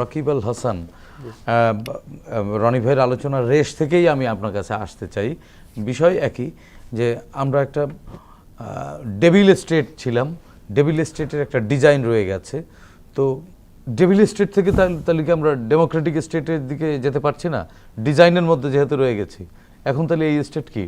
রকিব আল হাসান রনি ভাইয়ের আলোচনার রেশ থেকেই আমি আপনার কাছে আসতে চাই। বিষয় একই যে আমরা একটা ডেভিল স্টেট ছিলাম। ডেভিল স্টেটের একটা ডিজাইন রয়ে গেছে। তো ডেভিল স্টেট থেকে তাহলে কি আমরা ডেমোক্রেটিক স্টেটের দিকে যেতে পারছি না? ডিজাইনের মধ্যে যেহেতু রয়ে গেছি। এখন তাহলে এই স্টেট কি?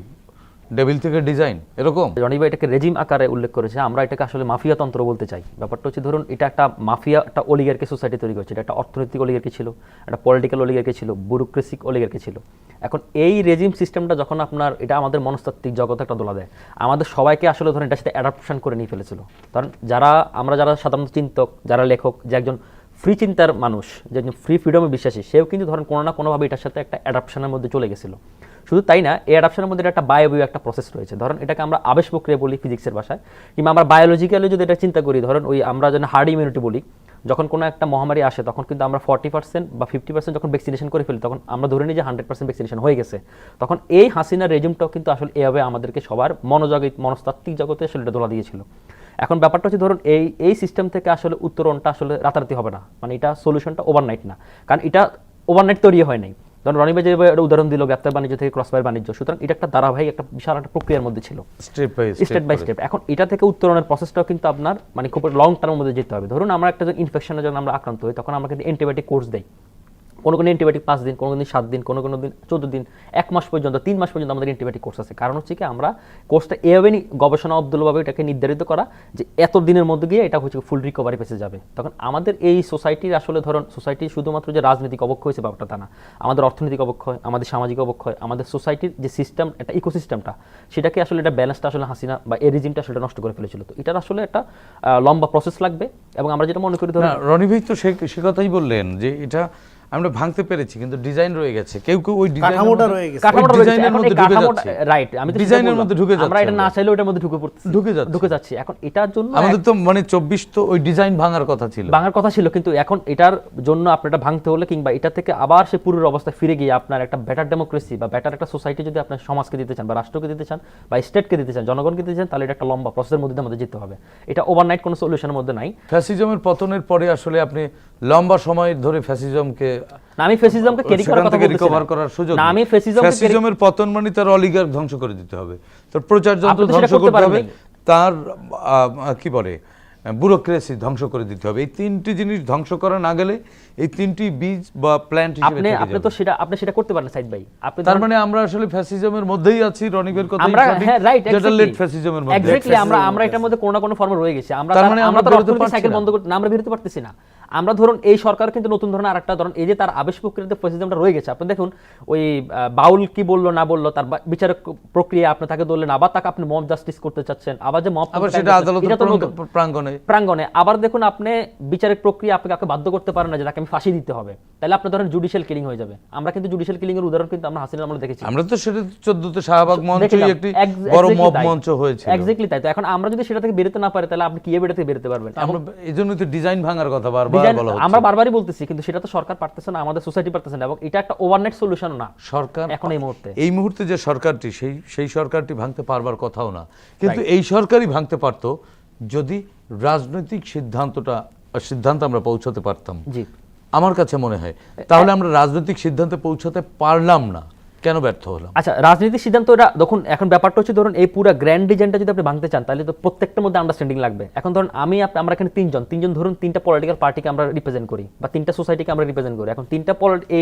ডেভিল থেকে ডিজাইন এরকম? জনি ভাই এটাকে রেজিম আকারে উল্লেখ করেছে। আমরা এটাকে আসলে মাফিয়া তন্ত্র বলতে চাই। ব্যাপারটা হচ্ছে, ধরুন, এটা একটা মাফিয়া, একটা অলিগারকে সোসাইটি তৈরি করেছে। এটা একটা অর্থনৈতিক অলিগারকে ছিল, একটা পলিটিক্যাল অলিগারকে ছিল ব্যুরোক্রেসিক অলিগারকে ছিল। এখন এই রেজিম সিস্টেমটা যখন আপনার, এটা আমাদের মনস্তাত্ত্বিক জগতে একটা দোলা দেয়। আমাদের সবাইকে আসলে, ধরেন, এটার সাথে অ্যাডাপশন করে নিয়ে ফেলেছিল। কারণ যারা, আমরা যারা সাধারণত চিন্তক, যারা লেখক, যে একজন ফ্রি চিন্তার মানুষ, যে একজন ফ্রি ফ্রিডমে বিশ্বাসী, সেও কিন্তু ধরেন কোনো না কোনোভাবে এটার সাথে একটা অ্যাডাপশনের মধ্যে চলে গেছিল। শুধু তাই না, এই অ্যাডাপশনের মধ্যে একটা বায়োবিও একটা প্রসেস রয়েছে। ধরুন এটাকে আমরা আবেশ প্রক্রিয়া বলি ফিজিক্সের ভাষায়। কিংবা আমরা বায়োলজিক্যালি যদি এটা চিন্তা করি, ধরুন ওই আমরা যেন হার্ড ইমিউনিটি বলি, যখন কোনো একটা মহামারী আসে, তখন কিন্তু আমরা ফর্টি পার্সেন্ট বা ফিফটি পার্সেন্ট যখন ভ্যাকসিনেশন করে ফেলি, তখন আমরা ধরে নিই যে হান্ড্রেড পার্সেন্ট ভ্যাকসিনেশন হয়ে গেছে। তখন এই হাসিনার রেজিমটাও কিন্তু আসলে এভাবে আমাদেরকে সবার মনোজগৎ মনস্তাত্ত্বিক জগতে আসলে এটা দোলা দিয়েছিল। এখন ব্যাপারটা হচ্ছে ধরুন, এই এই সিস্টেম থেকে আসলে উত্তরণটা আসলে রাতারাতি হবে না। মানে এটা সলিউশনটা ওভারনাইট না। কারণ এটা ওভারনাইট তৈরি হয় নাই। ধরুন রনিবাই যে একটা উদাহরণ দিল গ্রেপ্তার বাণিজ্য থেকে ক্রস ফায়ার বাণিজ্য। সুতরাং এটা একটা ধারাবাহিক একটা বিশাল একটা প্রক্রিয়ার মধ্যে ছিল। Step by step by step এখন এটা থেকে উত্তরণের প্রসেসটাও কিন্তু আপনার মানে খুব লং টার্মের মধ্যে যেতে হবে। ধরুন আমরা একটা ইনফেকশনের জন্য আমরা আক্রান্ত হই তখন আমরা কিন্তু অ্যান্টিবায়োটিক কোর্স দেই। কোনো কোনো অ্যান্টিবায়োটিক পাঁচ দিন, কোনো দিন সাত দিন, কোনো কোনো দিন চোদ্দ দিন, এক মাস পর্যন্ত, তিন মাস পর্যন্ত আমাদের অ্যান্টিবায়োটিক কোর্স আছে। কারণ হচ্ছে কি, আমরা কোর্সটা এভাবে গবেষণা অব্দুলভাবে এটাকে নির্ধারিত করা যে এত দিনের মধ্যে গিয়ে এটা হচ্ছে ফুল রিকভারি পেসে যাবে। তখন আমাদের এই সোসাইটির আসলে ধরুন সোসাইটি শুধুমাত্র যে রাজনৈতিক অবক্ষয় হয়েছে ব্যাপারটা তা না, আমাদের অর্থনৈতিক অবক্ষয়, আমাদের সামাজিক অবক্ষয়, আমাদের সোসাইটির যে সিস্টেম একটা ইকোসিস্টেমটা সেটাকে আসলে এটা ব্যালেন্সটা আসলে হাসিনা বা এই রিজিমটা আসলে নষ্ট করে ফেলেছিল। তো এটার আসলে একটা লম্বা প্রসেস লাগবে এবং আমরা যেটা মনে করি ধরুন রনি ভাই তো সে কথাই বললেন যে এটা আমরা ভাঙতে পেরেছি কিন্তু ডিজাইন রয়ে গেছে। কেউ কেউ ওই কাঠামোটা রয়ে গেছে। কাঠামোটা ডিজাইনের মধ্যে ঢুকে যাচ্ছে। right, আমি তো ডিজাইনের মধ্যে ঢুকে যাচ্ছে আমরা এটা না চাইলেও এটার মধ্যে ঢুকে পড়তেছি। ঢুকে যাচ্ছি। ঢুকে যাচ্ছি। এখন এটার জন্য আমাদের তো মানে চব্বিশ তো ওই ডিজাইন ভাঙার কথা ছিল। ভাঙার কথা ছিল কিন্তু এখন এটার জন্য আপনার এটা ভাঙতে হলে কিংবা এটা থেকে আবার সে পুরোর অবস্থায় ফিরে গিয়ে আপনার একটা বেটার ডেমোক্রেসি বা বেটার একটা সোসাইটি যদি আপনার সমাজকে দিতে চান বা রাষ্ট্রকে দিতে চান বা স্টেটকে দিতে চান জনগণকে দিতে চান তাহলে এটা একটা লম্বা প্রসেসের মধ্যে আমাদের যেতে হবে। এটা ওভারনাইট কোনো সলিউশনের মধ্যে নাই। ফ্যাসিজমের পতনের পরে আসলে আপনি লম্বা সময় ধরে ফ্যাসিজমকে আমি ফেসিজমকে ক্যারি করার কথা রিকভার। করার সুযোগ না আমি নেই। ফ্যাসিজমের পতন মানে তার অলিগার ধ্বংস করে দিতে হবে। তার প্রচার যন্ত্র ধ্বংস করতে হবে। তার কি বলে ব্যুরোক্রেসি ধ্বংস করে দিতে হবে। এই তিনটি জিনিস ধ্বংস করা না গেলে এই তিনটি বীজ বা প্ল্যান্ট হিসেবে আপনি আপনি তো সেটা আপনি সেটা করতে পারেন সাইদ ভাই। আপনি তার মানে আমরা আসলে ফ্যাসিজমের মধ্যেই আছি রনিবের কথা আমরা হ্যাঁ রাইট যেটা লেট ফ্যাসিজমের মধ্যে এক্স্যাক্টলি আমরা আমরা এটার মধ্যে কোনো না কোনো ফর্মে রয়ে গেছি। আমরা তার মানে আমরা আমরা তো অর্থনৈতিক সাইকেল বন্ধ করতে না আমরা বেরোতে পারতেছি না। আমরা ধরুন এই সরকার কিন্তু নতুন ধরনের আরেকটা ধরুন এই যে তার আবেশ প্রক্রিয়াতে ফ্যাসিজমটা রয়ে গেছে আপনি দেখুন ওই বাউল কি বলল না বলল তার বা- বিচারক প্রক্রিয়া আপনি তাকে ধরলেন আবার তাকে আপনি মব জাস্টিস করতে চাচ্ছেন আবার যে মব প্রাঙ্গণে। প্রাঙ্গণে। আবার দেখুন আপনি বিচারিক প্রক্রিয়া আপনি কাউকে বাধ্য করতে পারেন না যে তাকে আমি ফাঁসি দিতে হবে। তাহলে আপনি ধরেন জুডিশিয়াল কিলিং হয়ে যাবে। আমরা কিন্তু জুডিশিয়াল কিলিং এর উদাহরণ কিন্তু আমরা হাসিনার আমলে দেখেছি। আমরা তো সেটা চোদ্দতে শাহবাগ মঞ্চই একটি বড় মব মঞ্চ হয়েছে Exactly তাই। তো এখন আমরা যদি সেটা থেকে বেরোতে না পারি তাহলে আপনি এটা থেকে বেরোতে পারবেন? আমরা এই জন্য তো ডিজাইন ভাঙার কথা বারবার। আমরা বারবারই বলতেছি কিন্তু সেটা তো সরকার পারতেছে না আমাদের সোসাইটি পারতেছে না এবং এটা একটা ওভারনাইট সলিউশন না সরকার এখন এই মুহূর্তে। এই মুহূর্তে যে সরকারটি সেই সেই সরকারটি ভাঙতে পারবার কথাও না। কিন্তু এই সরকারই ভাঙতে পারতো যদি রাজনৈতিক সিদ্ধান্তটা সিদ্ধান্ত আমরা পৌঁছাতে পারতাম। জি। আমার কাছে মনে হয় তাহলে আমরা রাজনৈতিক সিদ্ধান্তে পৌঁছাতে পারলাম না। কেন ব্যর্থ হলাম? আচ্ছা রাজনীতির সিদ্ধান্ত এটা দেখুন এখন ব্যাপারটা হচ্ছে ধরুন এই পুরো গ্র্যান্ড ডিজাইনটা যদি আপনি ভাঙতে চান তাহলে তো প্রত্যেকটার মধ্যে আন্ডারস্ট্যান্ডিং লাগবে। এখন ধরুন আমি আমরা এখানে তিনজন তিনজন ধরুন তিনটা পলিটিক্যাল পার্টিকে আমরা রিপ্রেজেন্ট করি বা তিনটা সোসাইটিকে আমরা রিপ্রেজেন্ট করি। এখন তিনটা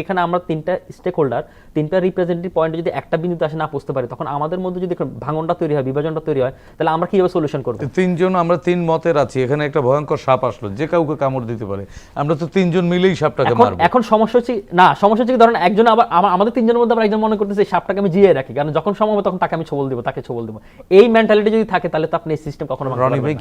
এখানে আমরা তিনটা স্টেক হোল্ডার তিনটা রিপ্রেজেন্টেটিভ পয়েন্টে যদি একটা বিন্দুতে আসে না বুঝতে পারি তখন আমাদের মধ্যে যদি ভাঙনটা তৈরি হয় বিভাজনটা তৈরি হয় তাহলে আমরা কীভাবে সলিউশন করব? তিনজন আমরা তিন মতের আছি। এখানে একটা ভয়ঙ্কর সাপ আসলো যে কাউকে কামড় দিতে পারে। আমরা তো তিনজন মিলেই সাপটাকে এখন মারবো। এখন সমস্যা হচ্ছে না সমস্যা হচ্ছে কি ধরেন একজন আবার আমাদের তিনজনের মধ্যে আবার একজন মনে করতেছে এই সাপটাকে আমি জিয়ে রাখি। কারণ যখন সময় হবে তখন তাকে আমি ছবল দিব তাকে ছবল দিব। এই মেন্টালিটি যদি থাকে তাহলে তো আপনি এই সিস্টেম কখনো